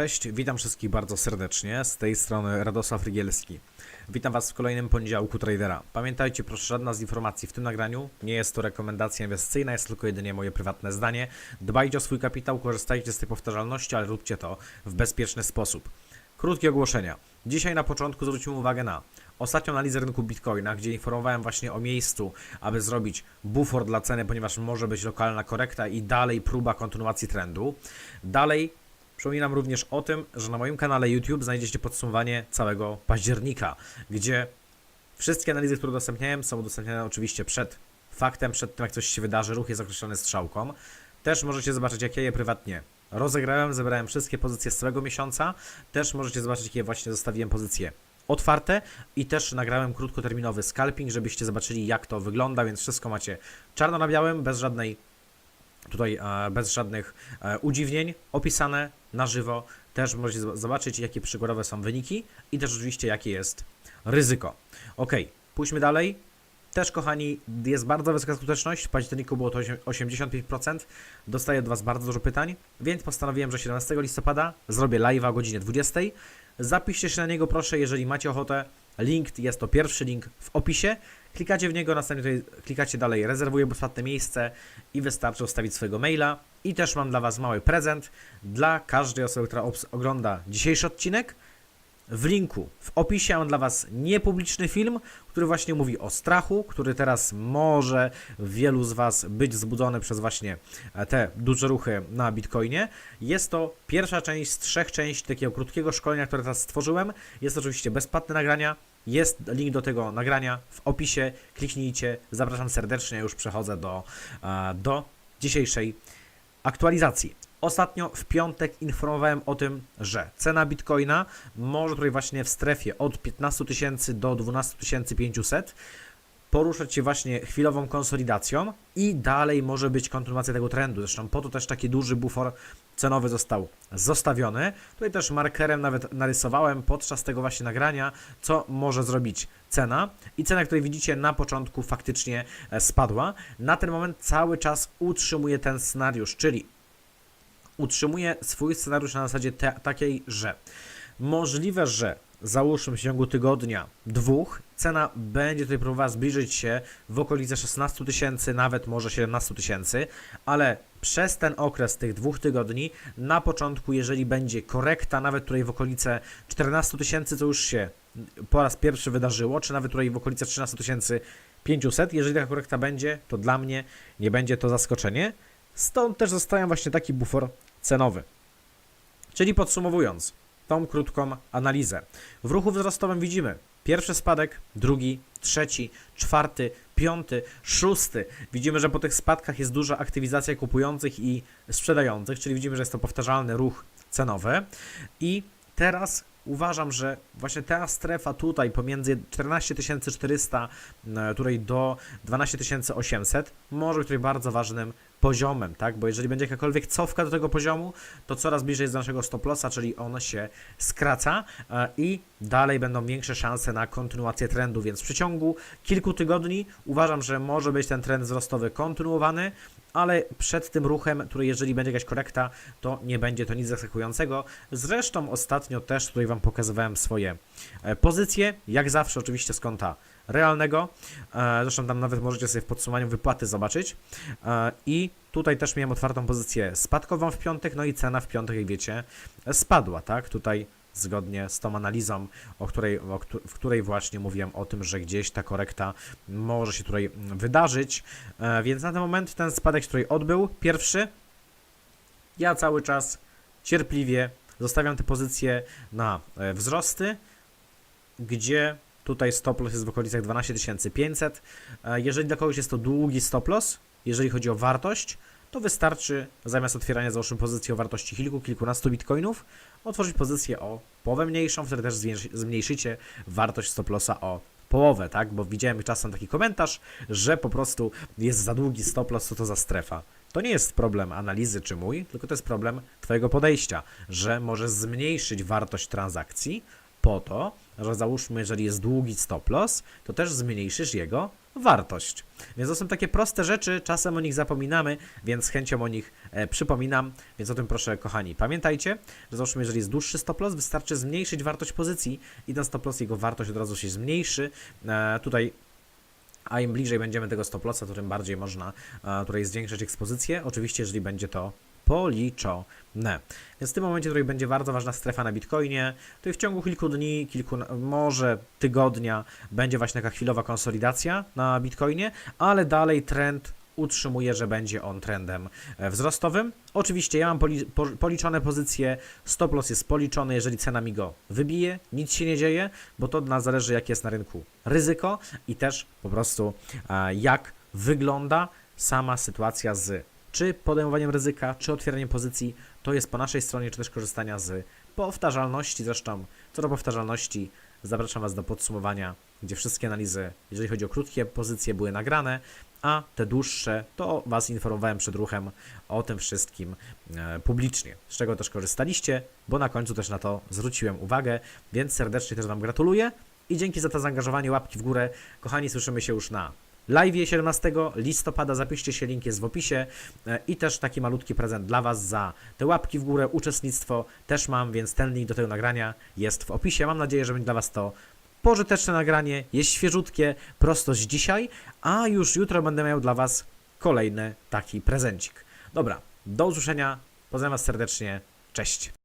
Cześć, witam wszystkich bardzo serdecznie. Z tej strony Radosław Rygielski. Witam Was w kolejnym poniedziałku tradera. Pamiętajcie, proszę, żadna z informacji w tym nagraniu nie jest to rekomendacja inwestycyjna, jest tylko jedynie moje prywatne zdanie. Dbajcie o swój kapitał, korzystajcie z tej powtarzalności, ale róbcie to w bezpieczny sposób. Krótkie ogłoszenia. Dzisiaj na początku zwróćmy uwagę na ostatnią analizę rynku Bitcoina, gdzie informowałem właśnie o miejscu, aby zrobić bufor dla ceny, ponieważ może być lokalna korekta i dalej próba kontynuacji trendu. Dalej Przypominam również o tym, że na moim kanale YouTube znajdziecie podsumowanie całego października, gdzie wszystkie analizy, które udostępniałem, są udostępniane oczywiście przed faktem, przed tym jak coś się wydarzy, ruch jest określony strzałką. Też możecie zobaczyć, jak ja je prywatnie rozegrałem, zebrałem wszystkie pozycje z całego miesiąca. Też możecie zobaczyć, jakie właśnie zostawiłem pozycje otwarte i też nagrałem krótkoterminowy scalping, żebyście zobaczyli, jak to wygląda, więc wszystko macie czarno na białym, bez żadnej tutaj e, bez żadnych e, udziwnień, opisane na żywo. Też możecie zobaczyć, jakie przykładowe są wyniki i też oczywiście, jakie jest ryzyko. Ok, pójdźmy dalej. Też, kochani, jest bardzo wysoka skuteczność. W październiku było to osiem- 85%. Dostaję od Was bardzo dużo pytań, więc postanowiłem, że 17 listopada zrobię live'a o godzinie 20. Zapiszcie się na niego, proszę, jeżeli macie ochotę. Link jest to pierwszy link w opisie. Klikacie w niego, następnie tutaj klikacie dalej, rezerwuję bezpłatne miejsce i wystarczy ustawić swojego maila. I też mam dla Was mały prezent dla każdej osoby, która ogląda dzisiejszy odcinek. W linku w opisie mam dla Was niepubliczny film, który właśnie mówi o strachu, który teraz może wielu z Was być wzbudzony przez właśnie e, te duże ruchy na Bitcoinie. Jest to pierwsza część z trzech części takiego krótkiego szkolenia, które teraz stworzyłem. Jest oczywiście bezpłatne nagrania. Jest link do tego nagrania w opisie. Kliknijcie. Zapraszam serdecznie. Już przechodzę do, e, do dzisiejszej aktualizacji. Ostatnio w piątek informowałem o tym, że cena bitcoina może tutaj właśnie w strefie od 15 tysięcy do 12 500 poruszać się właśnie chwilową konsolidacją i dalej może być kontynuacja tego trendu. Zresztą po to też taki duży bufor cenowy został zostawiony. Tutaj też markerem nawet narysowałem podczas tego właśnie nagrania, co może zrobić cena. I cena, której widzicie na początku faktycznie e, spadła. Na ten moment cały czas utrzymuje ten scenariusz, czyli utrzymuje swój scenariusz na zasadzie takiej, że możliwe, że załóżmy w ciągu tygodnia, dwóch, cena będzie tutaj próbowała zbliżyć się w okolice 16 tysięcy, nawet może 17 tysięcy, ale przez ten okres tych dwóch tygodni, na początku, jeżeli będzie korekta, nawet tutaj w okolice 14 tysięcy, co już się po raz pierwszy wydarzyło, czy nawet tutaj w okolice 13 500, jeżeli taka korekta będzie, to dla mnie nie będzie to zaskoczenie. Stąd też zostaje właśnie taki bufor cenowy. Czyli podsumowując tą krótką analizę. W ruchu wzrostowym widzimy pierwszy spadek, drugi, trzeci, czwarty, piąty, szósty. Widzimy, że po tych spadkach jest duża aktywizacja kupujących i sprzedających, czyli widzimy, że jest to powtarzalny ruch cenowy. I teraz uważam, że właśnie ta strefa tutaj pomiędzy 14 400 e, tutaj do 12 800 może być tutaj bardzo ważnym poziomem, tak? Bo jeżeli będzie jakakolwiek cofka do tego poziomu, to coraz bliżej jest do naszego stop czyli on się skraca e, i dalej będą większe szanse na kontynuację trendu, więc w przeciągu kilku tygodni uważam, że może być ten trend wzrostowy kontynuowany, ale przed tym ruchem, który jeżeli będzie jakaś korekta, to nie będzie to nic zaskakującego. Zresztą ostatnio też tutaj Wam pokazywałem swoje e, pozycje, jak zawsze oczywiście z konta realnego. E, Zresztą tam nawet możecie sobie w podsumowaniu wypłaty zobaczyć. E, I tutaj też miałem otwartą pozycję spadkową w piątek, no i cena w piątek, jak wiecie, spadła, tak? Tutaj zgodnie z tą analizą, o której, o, w której właśnie mówiłem o tym, że gdzieś ta korekta może się tutaj wydarzyć. E, Więc na ten moment ten spadek, który odbył, pierwszy, ja cały czas cierpliwie zostawiam te pozycje na wzrosty, gdzie tutaj stop loss jest w okolicach 12 500. E, Jeżeli dla kogoś jest to długi stop loss, jeżeli chodzi o wartość, to wystarczy zamiast otwierania załóżmy pozycji o wartości kilku, kilkunastu bitcoinów, otworzyć pozycję o połowę mniejszą, wtedy też zmniejszycie wartość stop lossa o połowę, tak? Bo widziałem czasem taki komentarz, że po prostu jest za długi stop loss, co to za strefa. To nie jest problem analizy czy mój, tylko to jest problem Twojego podejścia, że możesz zmniejszyć wartość transakcji po to, że załóżmy, jeżeli jest długi stop loss, to też zmniejszysz jego wartość. Więc to są takie proste rzeczy, czasem o nich zapominamy, więc z chęcią o nich e, przypominam, więc o tym proszę kochani. Pamiętajcie, że załóżmy, jeżeli jest dłuższy stop loss, wystarczy zmniejszyć wartość pozycji i ten stop loss, jego wartość od razu się zmniejszy. E, tutaj a im bliżej będziemy tego stop lossa, to tym bardziej można e, tutaj zwiększyć ekspozycję. Oczywiście, jeżeli będzie to policzone. Więc w tym momencie tutaj będzie bardzo ważna strefa na Bitcoinie. Tutaj w ciągu kilku dni, kilku, może tygodnia będzie właśnie taka chwilowa konsolidacja na Bitcoinie, ale dalej trend utrzymuje, że będzie on trendem e, wzrostowym. Oczywiście ja mam poli, po, policzone pozycje, stop loss jest policzony, jeżeli cena mi go wybije, nic się nie dzieje, bo to od nas zależy jakie jest na rynku ryzyko i też po prostu jak wygląda sama sytuacja z czy podejmowaniem ryzyka, czy otwieraniem pozycji, to jest po naszej stronie, czy też korzystania z powtarzalności. Zresztą, co do powtarzalności, zapraszam Was do podsumowania, gdzie wszystkie analizy, jeżeli chodzi o krótkie pozycje, były nagrane, a te dłuższe, to Was informowałem przed ruchem o tym wszystkim e, publicznie, z czego też korzystaliście, bo na końcu też na to zwróciłem uwagę, więc serdecznie też Wam gratuluję i dzięki za to zaangażowanie, łapki w górę. Kochani, słyszymy się już na live 17 listopada, zapiszcie się, link jest w opisie e, i też taki malutki prezent dla Was za te łapki w górę, uczestnictwo też mam, więc ten link do tego nagrania jest w opisie. Mam nadzieję, że będzie dla Was to pożyteczne nagranie, jest świeżutkie, prosto z dzisiaj, a już jutro będę miał dla Was kolejny taki prezencik. Dobra, do usłyszenia, pozdrawiam Was serdecznie, cześć.